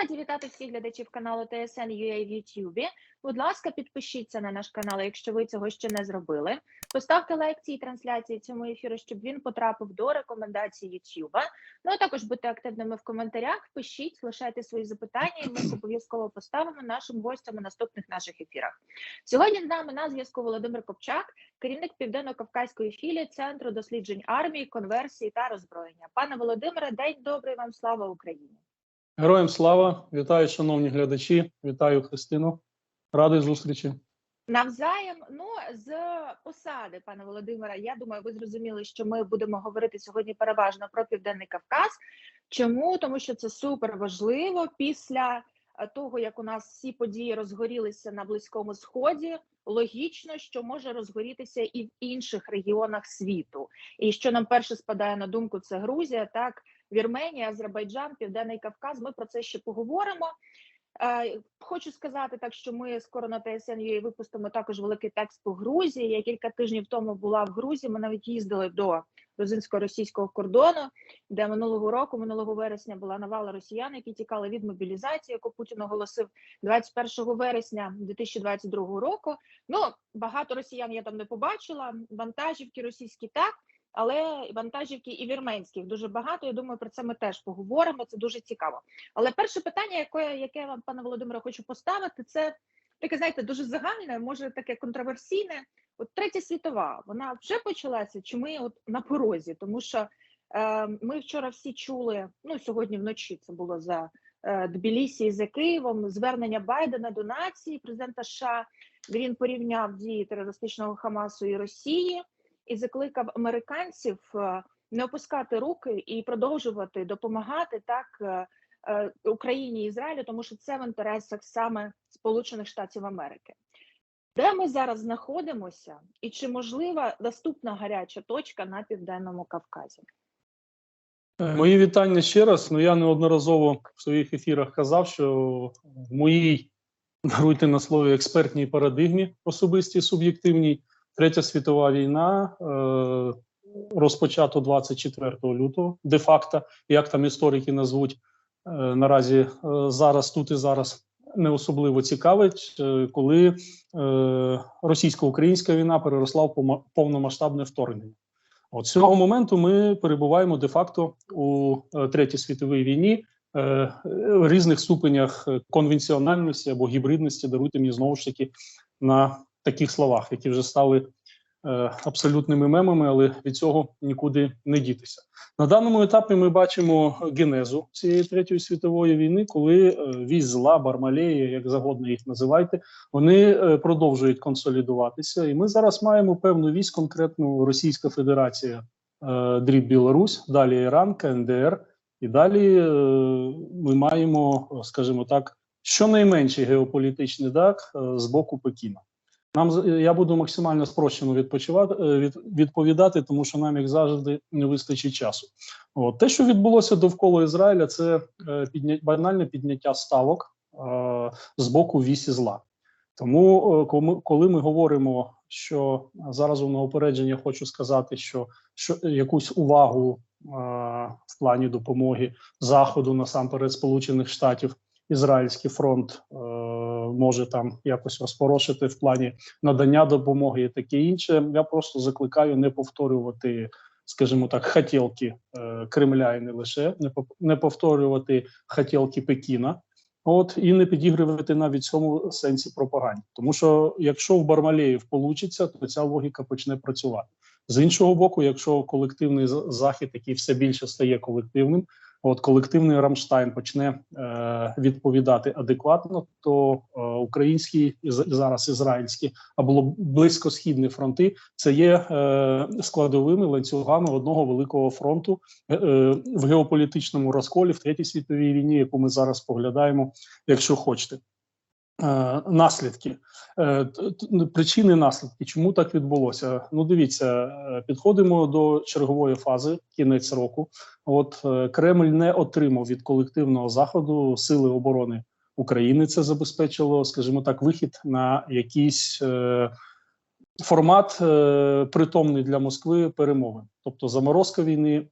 Раді вітати всіх глядачів каналу TSN UA в YouTube. Будь ласка, підпишіться на наш канал, якщо ви цього ще не зробили. Поставте лайк цій трансляції цьому ефіру, щоб він потрапив до рекомендацій YouTube. Ну а також будьте активними в коментарях. Пишіть, лишайте свої запитання, і ми обов'язково поставимо нашим гостям у наступних наших ефірах. Сьогодні з нами на зв'язку Володимир Копчак, керівник південно-кавказької філії Центру досліджень армії, конверсії та роззброєння. Пане Володимире, день добрий вам слава Україні! Героям слава, вітаю, шановні глядачі, вітаю Христину. Радий зустрічі. Навзаєм, ну з посади, пане Володимире, я думаю, ви зрозуміли, що ми будемо говорити сьогодні переважно про південний Кавказ. Чому? Тому що це супер важливо після е, того, як у нас всі події розгорілися на близькому сході. Логічно, що може розгорітися і в інших регіонах світу. І що нам перше спадає на думку, це Грузія, так Вірменія, Азербайджан, Південний Кавказ. Ми про це ще поговоримо. Е, Хочу сказати так, що ми скоро на ТСН випустимо також великий текст по Грузії. Я кілька тижнів тому була в Грузії. Ми навіть їздили до грузинсько-російського кордону, де минулого року, минулого вересня, була навала росіян, які тікали від мобілізації, яку Путін оголосив 21 вересня 2022 року. Ну багато росіян я там не побачила. Вантажівки російські так. Але вантажівки і вірменських дуже багато. Я думаю, про це ми теж поговоримо. Це дуже цікаво. Але перше питання, яке яке я вам, пане Володимире, хочу поставити, це таке, знаєте, дуже загальне, може таке контроверсійне. От третя світова, вона вже почалася, чи ми от на порозі? Тому що е, ми вчора всі чули. Ну сьогодні вночі це було за е, Тбілісі за Києвом. Звернення Байдена до нації, президента США. Він порівняв дії терористичного Хамасу і Росії і закликав американців е, не опускати руки і продовжувати допомагати так е, е, Україні і Ізраїлю, тому що це в інтересах саме Сполучених Штатів Америки. Де ми зараз знаходимося, і чи можлива наступна гаряча точка на південному Кавказі? Мої вітання ще раз. Ну я неодноразово в своїх ефірах казав, що в моїй даруйте на слові експертній парадигмі, особистій суб'єктивній, третя світова війна е, розпочато 24 лютого, де-факто, як там історики назвуть е, наразі е, зараз, тут і зараз не особливо цікавить, коли російсько-українська війна переросла в повномасштабне вторгнення. От з цього моменту ми перебуваємо де-факто у третій світовій війні в різних ступенях конвенціональності або гібридності, даруйте мені знову ж таки на таких словах, які вже стали е, абсолютними мемами, але від цього нікуди не дітися. На даному етапі ми бачимо генезу цієї третьої світової війни, коли е, вісь зла, Бармалея, як завгодно їх називайте, вони е, продовжують консолідуватися, і ми зараз маємо певну вісь, конкретну Російська Федерація, дріб Білорусь, далі Іран, КНДР, і далі ми маємо, скажімо так, щонайменший геополітичний дак з боку Пекіна. Нам з- я буду максимально спрощено відпочивати е, від, відповідати, тому що нам як завжди не вистачить часу. От те, що відбулося довкола Ізраїля, це е, банальне підняття ставок е, з боку вісі зла. Тому, е, коли- ми говоримо, що зараз на опередження хочу сказати, що, що якусь увагу е, в плані допомоги Заходу, насамперед Сполучених Штатів, Ізраїльський фронт е, може там якось розпорошити в плані надання допомоги і таке інше. Я просто закликаю не повторювати, скажімо так, хотілки е, Кремля і не лише не, пов- повторювати хотілки Пекіна. От і не підігрувати навіть цьому сенсі пропаганді, тому що якщо в Бармалеїв получиться, то ця логіка почне працювати з іншого боку. Якщо колективний захід, який все більше стає колективним, от колективний Рамштайн почне е, відповідати адекватно, то е, українські і зараз ізраїльські або близькосхідні фронти це є е, складовими ланцюгами одного великого фронту е, е, в геополітичному розколі в третій світовій війні, яку ми зараз поглядаємо, якщо хочете. Е, наслідки Е, т- причини наслідки. Чому так відбулося? Ну, дивіться, е, підходимо до чергової фази, кінець року. От Кремль не отримав від колективного заходу сили оборони України. Це забезпечило, скажімо так, вихід на якийсь формат притомний для Москви перемови, тобто заморозка війни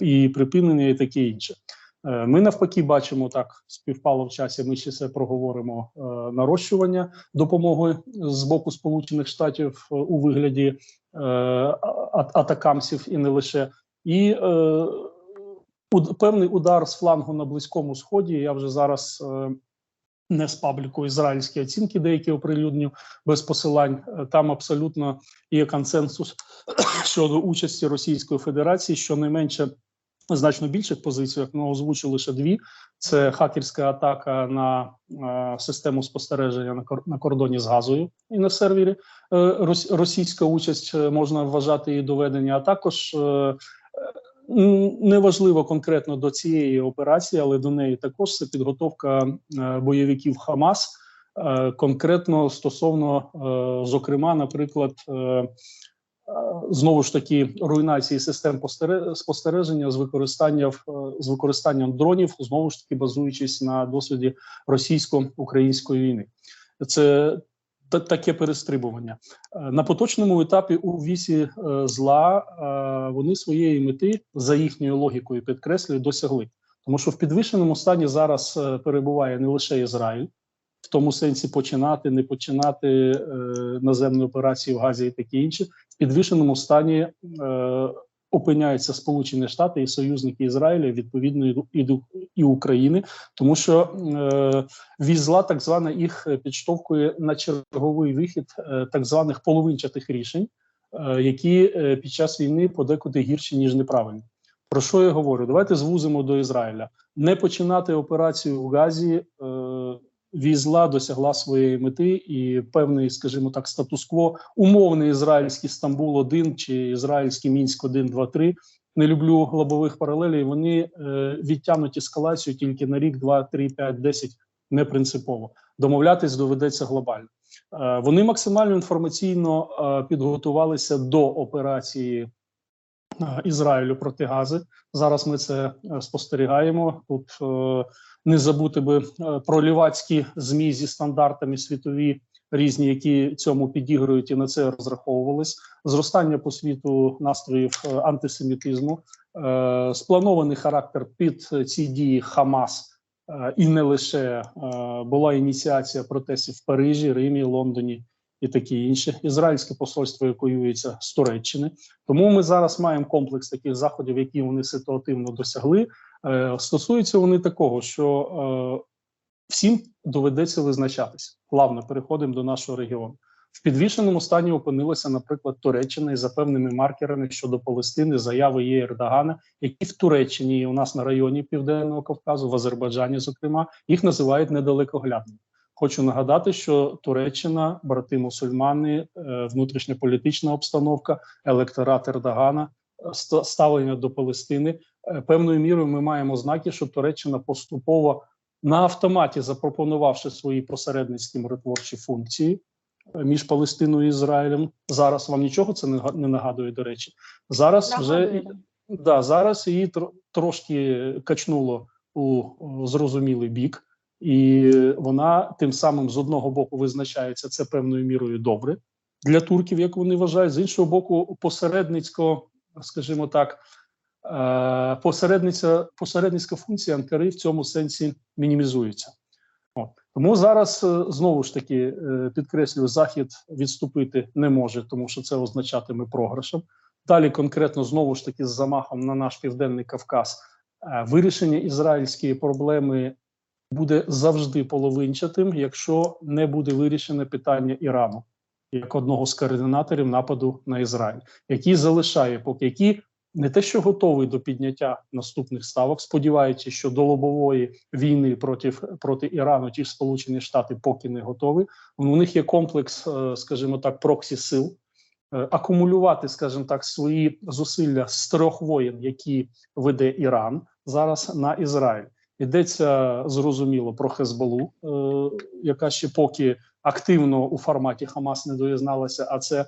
і припинення, і таке інше. Е, Ми навпаки бачимо так, співпало в часі. Ми ще це проговоримо е, нарощування допомоги з боку Сполучених Штатів е, у вигляді атакамсів і не лише. І певний удар з флангу на близькому сході. Я вже зараз не з пабліку ізраїльські оцінки, деякі оприлюдню без посилань. Там абсолютно є консенсус щодо участі Російської Федерації, щонайменше значно більших позиціях, ну озвучу лише дві: це хакерська атака на е, систему спостереження на, кор- на кордоні з Газою і на сервері. Е, рос- російська участь е, можна вважати і доведення, а також. Е, е, Неважливо конкретно до цієї операції, але до неї також це підготовка е, бойовиків Хамас, конкретно стосовно, зокрема, наприклад, знову ж таки руйнації систем постере- спостереження з використанням е, з використанням дронів, знову ж таки базуючись на досвіді російсько-української війни. Це та- таке перестрибування Е, на поточному етапі у вісі е, зла е, вони своєї мети за їхньою логікою підкреслюю досягли, тому що в підвищеному стані зараз е, перебуває не лише Ізраїль, в тому сенсі починати, не починати е, наземні операції в Газі і таке інше. В підвищеному стані е, опиняються Сполучені Штати і союзники Ізраїля, відповідно і, і України, тому що е, візла так звана їх підштовхує на черговий вихід е, так званих половинчатих рішень, е, які е, під час війни подекуди гірші ніж неправильні. Про що я говорю? Давайте звузимо до Ізраїля. Не починати операцію в Газі. Е, Візла досягла своєї мети, і певний, скажімо так, статус-кво, умовний ізраїльський Стамбул 1 чи ізраїльський Мінськ 1, 2, 3. Не люблю глобових паралелей. Вони е, відтягнуть ескалацію тільки на рік, 2, 3, 5, 10, не принципово. Домовлятись доведеться глобально. Е, вони максимально інформаційно е, підготувалися до операції Ізраїлю проти Гази. Зараз ми це е, спостерігаємо. Тут е, не забути би е, про лівацькі змі зі стандартами світові різні, які цьому підігрують і на це розраховувались. Зростання по світу настроїв антисемітизму, спланований характер під ці дії Хамас. І не лише була ініціація протестів в Парижі, Римі, Лондоні і таке інше. Ізраїльське посольство евакуюється з Туреччини. Тому ми зараз маємо комплекс таких заходів, які вони ситуативно досягли. Е, Стосуються вони такого, що е, всім доведеться визначатись. Плавно переходимо до нашого регіону. В підвішеному стані опинилася, наприклад, Туреччина із за певними маркерами щодо Палестини, заяви є Ердогана, які в Туреччині і у нас на районі Південного Кавказу, в Азербайджані, зокрема, їх називають недалекоглядними. Хочу нагадати, що Туреччина, брати мусульмани, е, внутрішньополітична обстановка, електорат Ердогана, е, ставлення до Палестини. Е, Певною мірою ми маємо знаки, що Туреччина поступово на автоматі запропонувавши свої посередницькі миротворчі функції між Палестиною і Ізраїлем. Зараз вам нічого це не га- не нагадує. До речі, зараз вже да зараз її трошки качнуло у зрозумілий бік, і вона тим самим з одного боку визначається це певною мірою добре для турків, як вони вважають, з іншого боку, посередницько, скажімо так. Е, посередниця, посередницька функція Анкари в цьому сенсі мінімізується. Тому зараз е, знову ж таки е, підкреслюю, захід відступити не може, тому що це означатиме програшем. Далі конкретно знову ж таки з замахом на наш південний Кавказ вирішення ізраїльської проблеми буде завжди половинчатим, якщо не буде вирішене питання Ірану як одного з координаторів нападу на Ізраїль, який залишає поки які не те, що готовий до підняття наступних ставок, сподіваючись, що до лобової війни проти, проти Ірану ті Сполучені Штати поки не готові. У них є комплекс, е, скажімо так, проксі сил. е, Акумулювати, скажімо так, свої зусилля з трьох воєн, які веде Іран зараз на Ізраїль. Йдеться зрозуміло про Хезболу, е, яка ще поки активно у форматі Хамас не доєдналася, а це е,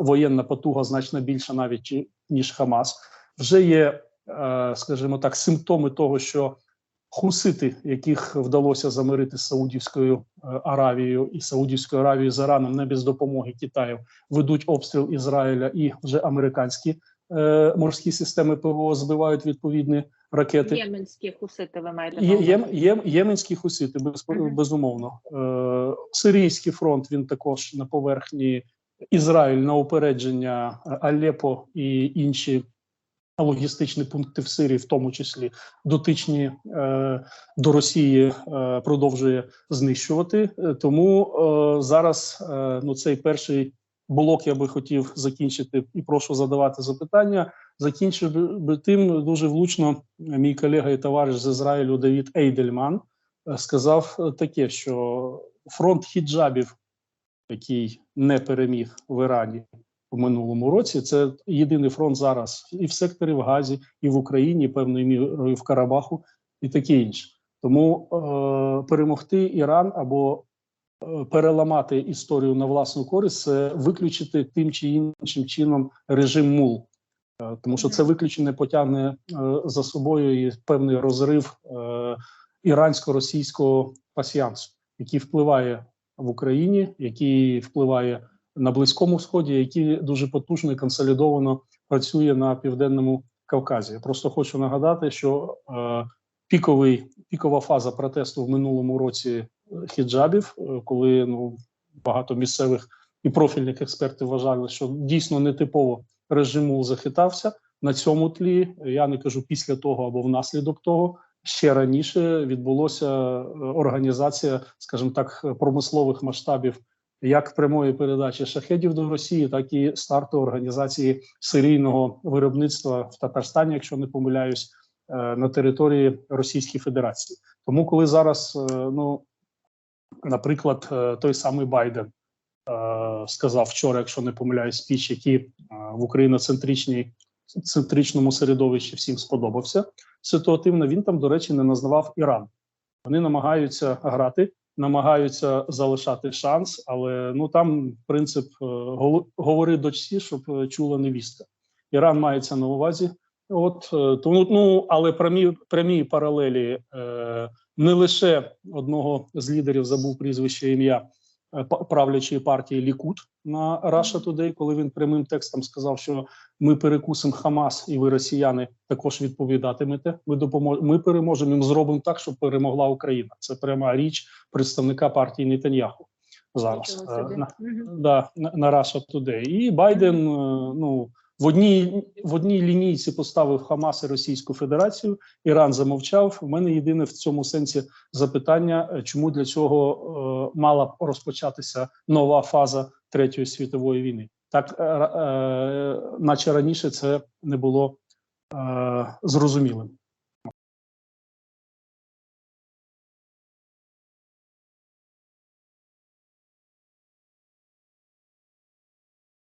воєнна потуга значно більша навіть ніж Хамас. Вже є, е, скажімо так, симптоми того, що хусити, яких вдалося замирити Саудівською е, Аравією і Саудівською Аравією з Іраном не без допомоги Китаю, ведуть обстріл Ізраїля і вже американські е, морські системи ПВО збивають відповідні ракети. Єменські хусити ви маєте на увазі? є, є, єменські хусити, без, Мгм. безумовно. Е, Сирійський фронт він також на поверхні. Ізраїль на упередження е, Алепо і інші логістичні пункти в Сирії, в тому числі дотичні е, до Росії, е, продовжує знищувати. Е, Тому е, зараз е, ну цей перший блок я би хотів закінчити і прошу задавати запитання. Закінчив би- тим дуже влучно мій колега і товариш з Ізраїлю Давід Ейдельман е, сказав таке, що фронт хіджабів, який не переміг в Ірані в минулому році, це єдиний фронт зараз і в секторі в Газі, і в Україні, певною мірою в Карабаху, і таке інше. Тому е, перемогти Іран або переламати історію на власну користь, це виключити тим чи іншим чином режим МУЛ. Е, Тому що це виключення потягне е, за собою і певний розрив е, ірансько-російського пасіянсу, який впливає в Україні, який впливає на Близькому Сході, який дуже потужно і консолідовано працює на південному Кавказі. Я просто хочу нагадати, що е, піковий пікова фаза протесту в минулому році хіджабів, е, коли ну багато місцевих і профільних експертів вважали, що дійсно нетипово режим МУЛ захитався на цьому тлі. Я не кажу після того або внаслідок того. Ще раніше відбулося е, організація, скажімо так, промислових масштабів як прямої передачі шахедів до Росії, так і старту організації серійного виробництва в Татарстані, якщо не помиляюсь, е, на території Російської Федерації. Тому, коли зараз, ну наприклад, е, той самий Байден е, сказав вчора, якщо не помиляюсь, спіч, який е, в україноцентричній центричному середовищі всім сподобався ситуативно. Він там, до речі, не назвав Іран. Вони намагаються грати, намагаються залишати шанс, але ну там принцип говори дочці, щоб чула невістка. Іран мається на увазі. От тому, ну але прямі прямі паралелі е, не лише одного з лідерів забув прізвище ім'я е, правлячої партії Лікут на Russia Today, коли він прямим текстом сказав, що ми перекусимо Хамас, і ви, росіяни, також відповідатимете. Ми допомо... ми переможемо. Ми зробимо так, щоб перемогла Україна. Це пряма річ представника партії Нетаньяху зараз. Е, на, да, на, на Russia Today. І Байден е, ну в одній в одній лінійці поставив Хамас і Російську Федерацію. Іран замовчав. У мене єдине в цьому сенсі запитання, е, чому для цього е, мала розпочатися нова фаза третьої світової війни. Так, е, е, наче раніше це не було е, зрозумілим.